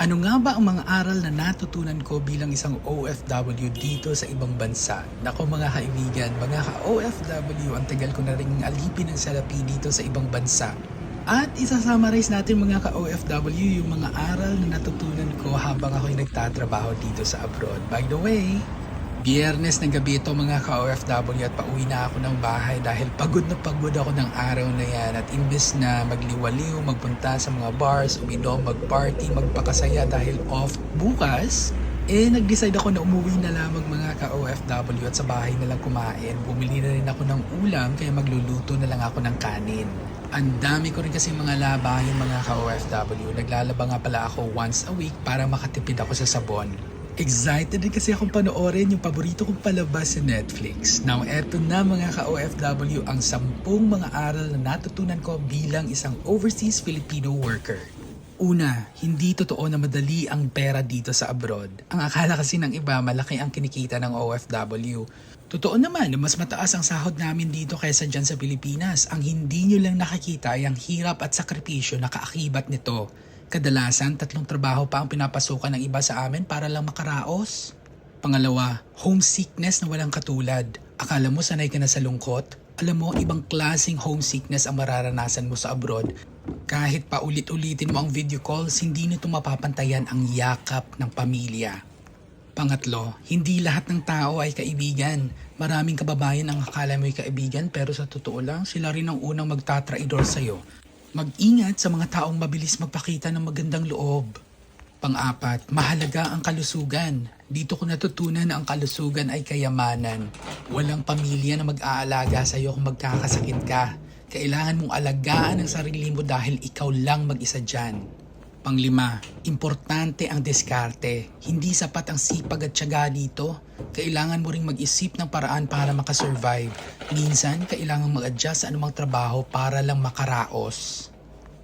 Ano nga ba ang mga aral na natutunan ko bilang isang OFW dito sa ibang bansa? Nako mga kaibigan, mga ka-OFW, ang tagal ko na rin alipin ng salapi dito sa ibang bansa. At isasummarize natin mga ka-OFW yung mga aral na natutunan ko habang ako'y nagtatrabaho dito sa abroad. By the way, Biyernes ng gabi ito mga ka-OFW at pauwi na ako ng bahay dahil pagod na pagod ako ng araw na yan at imbes na magliwaliw, magpunta sa mga bars, uminom, mag-party, magpakasaya dahil off bukas, eh nag-decide ako na umuwi na lamang mga ka-OFW at sa bahay na lang kumain. Bumili na rin ako ng ulam kaya magluluto na lang ako ng kanin. Ang dami ko rin kasi mga labahin mga ka-OFW. Naglalaba nga pala ako once a week para makatipid ako sa sabon. Excited din kasi akong panoorin yung paborito kong palabas sa Netflix. Now, eto na mga ka-OFW ang sampung mga aral na natutunan ko bilang isang overseas Filipino worker. Una, hindi totoo na madali ang pera dito sa abroad. Ang akala kasi ng iba malaki ang kinikita ng OFW. Totoo naman na mas mataas ang sahod namin dito kaysa dyan sa Pilipinas. Ang hindi nyo lang nakikita ay ang hirap at sakripisyo na kaakibat nito. Kadalasan, tatlong trabaho pa ang pinapasukan ng iba sa amin para lang makaraos. Pangalawa, homesickness na walang katulad. Akala mo sanay ka na sa lungkot? Alam mo, ibang klaseng homesickness ang mararanasan mo sa abroad. Kahit pa ulit-ulitin mo ang video calls, hindi nito mapapantayan ang yakap ng pamilya. Pangatlo, hindi lahat ng tao ay kaibigan. Maraming kababayan ang akala mo'y kaibigan pero sa totoo lang, sila rin ang unang magtatraidor sa'yo. Mag-ingat sa mga taong mabilis magpakita ng magandang loob. Pang-apat, mahalaga ang kalusugan. Dito ko natutunan na ang kalusugan ay kayamanan. Walang pamilya na mag-aalaga sa iyo kung magkakasakit ka. Kailangan mong alagaan ang sarili mo dahil ikaw lang mag-isa dyan. Panglima, importante ang diskarte. Hindi sapat ang sipag at tiyaga dito. Kailangan mo ring mag-isip ng paraan para makasurvive. Minsan, kailangan mag-adjust sa anumang trabaho para lang makaraos.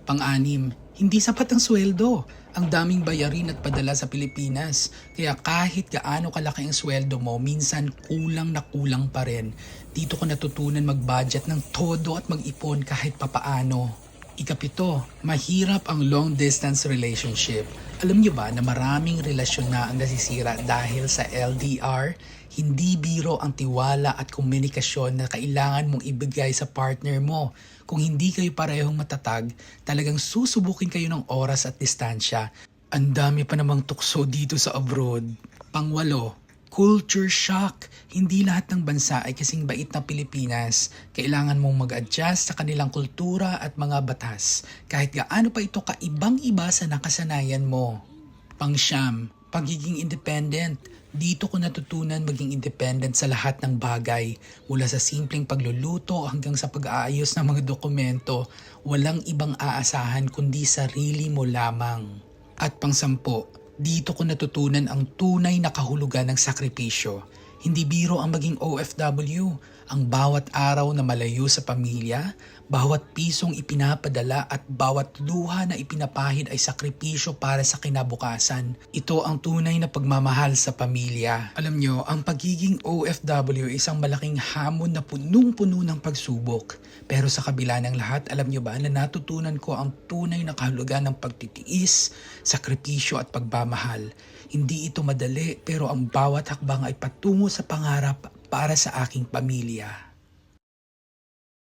Pang-anim, hindi sapat ang sweldo. Ang daming bayarin at padala sa Pilipinas. Kaya kahit gaano kalaki ang sweldo mo, minsan kulang na kulang pa rin. Dito ko natutunan mag-budget ng todo at mag-ipon kahit papaano. Ikapito, mahirap ang long distance relationship. Alam niyo ba na maraming relasyon na ang nasisira dahil sa LDR? Hindi biro ang tiwala at komunikasyon na kailangan mong ibigay sa partner mo. Kung hindi kayo parehong matatag, talagang susubukin kayo ng oras at distansya. Ang dami pa namang tukso dito sa abroad. Pangwalo, culture shock. Hindi lahat ng bansa ay kasing bait na Pilipinas. Kailangan mong mag-adjust sa kanilang kultura at mga batas. Kahit gaano pa ito kaibang-iba sa nakasanayan mo. Pangsyam, pagiging independent. Dito ko natutunan maging independent sa lahat ng bagay. Mula sa simpleng pagluluto hanggang sa pag-aayos ng mga dokumento, walang ibang aasahan kundi sarili mo lamang. At pangsampo, dito ko natutunan ang tunay na kahulugan ng sakripisyo. Hindi biro ang maging OFW. Ang bawat araw na malayo sa pamilya, bawat pisong ipinapadala at bawat luha na ipinapahid ay sakripisyo para sa kinabukasan. Ito ang tunay na pagmamahal sa pamilya. Alam nyo, ang pagiging OFW ay isang malaking hamon na punong-puno ng pagsubok. Pero sa kabila ng lahat, alam nyo ba na natutunan ko ang tunay na kahulugan ng pagtitiis, sakripisyo at pagmamahal. Hindi ito madali pero ang bawat hakbang ay patungo sa pangarap para sa aking pamilya.